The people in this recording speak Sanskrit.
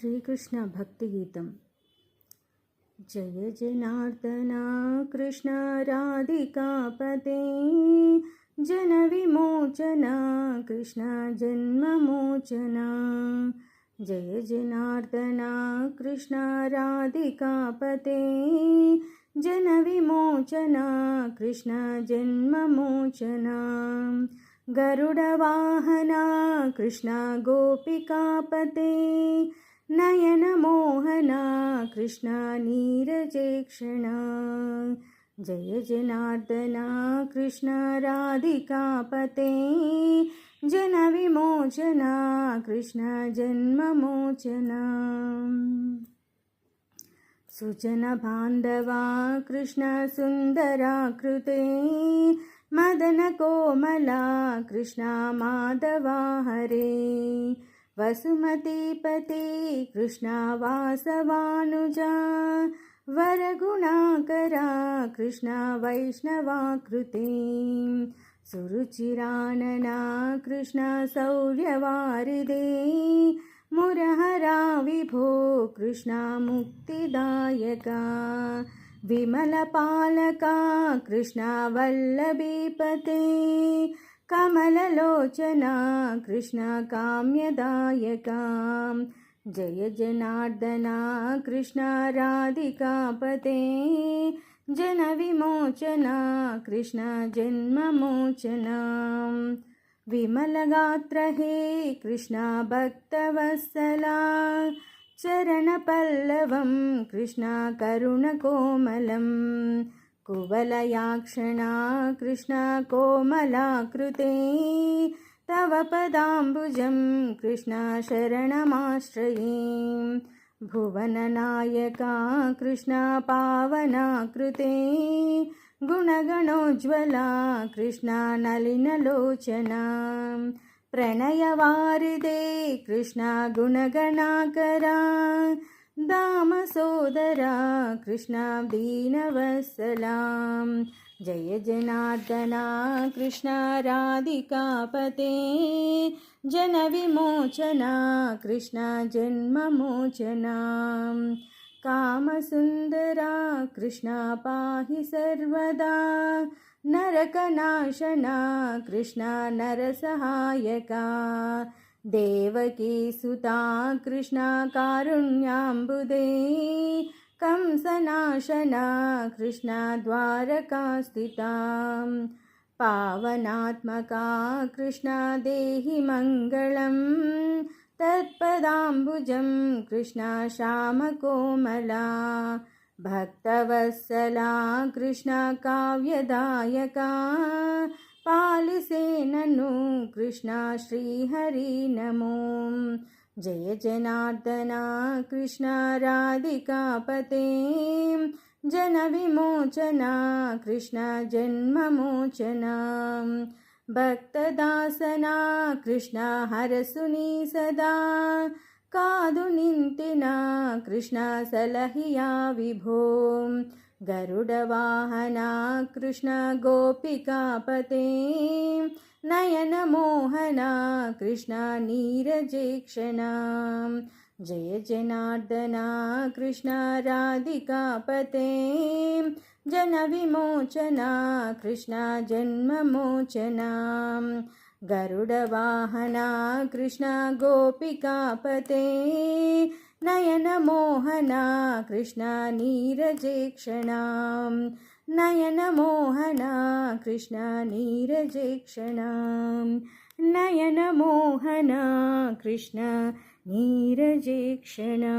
श्रीकृष्णभक्तिगीतं। जय जनार्दना, कृष्ण राधिकापते। कृष्ण जन्ममोचना। जय जनार्दना, कृष्ण राधिकापते। जनविमोचना, कृष्ण जन्ममोचना। गरुडवाहना, कृष्ण गोपिकापते। नयनमोहना कृष्ण नीरजेक्षणा। जय जनार्दना कृष्ण राधिकापते जनविमोचना कृष्ण जन्ममोचना सुजनबान्धवा कृष्णसुन्दराकृते मदनकोमला कृष्णा माधवा हरे वसुमतीपते कृष्णा वासवानुजा वरगुणाकरा कृष्णा वैष्णवाकृते सुरुचिरानना कृष्णा शौर्यवारिदे मुरहरा विभो कृष्णा मुक्तिदायका विमलपालका कृष्णा वल्लभीपते कमललोचना कृष्ण काम्यदायका। जय जनार्दना कृष्ण राधिकापते। जनविमोचना कृष्ण जन्ममोचना। विमलगात्र हे कृष्णा भक्तवत्सला चरणपल्लवं कृष्णा करुणकोमलं कुवलयाक्षणा कृष्णा कोमलाकृते तव पदाम्बुजं कृष्णा शरणमाश्रये। भुवननायका कृष्णा पावनाकृते गुणगणोज्ज्वला कृष्णा नलिनलोचना। प्रणयवारिदे कृष्णा गुणगणाकरा दामसोदरा कृष्णा दीनवत्सलां जय जनार्दना कृष्णा राधिकापते जनविमोचना कृष्णा जन्ममोचना कामसुन्दरा कृष्णा पाहि सर्वदा। नरकनाशना कृष्णा नरसहायका। देवकी सुता कृष्णा कारुण्याम्बुदे कंसनाशना कृष्णा द्वारका स्थिता पावनात्मका कृष्णा देहि मङ्गलम् तत्पदाम्बुजं कृष्णा श्यामकोमला भक्तवत्सला कृष्णा काव्यदायका पालिसेननु कृष्णा श्रीहरि नमो। जय जनार्दना, कृष्णा राधिकापते जनविमोचना कृष्णा जन्ममोचना। भक्तदासना कृष्णा हरसुनी सदा। कादु निन्तिना कृष्णा सलहिया विभो। गरुडवाहना कृष्ण गोपिकापते नयनमोहना कृष्णा नीरजेक्षणा जय जनार्दना कृष्णा राधिकापते जनविमोचना कृष्णा जन्ममोचना गरुडवाहना कृष्णा गोपिकापते नयनमोहना कृष्णा नीरजेक्षणा। नयनमोहना कृष्णा नीरजेक्षणा। नयनमोहना कृष्ण नीरजेक्षणा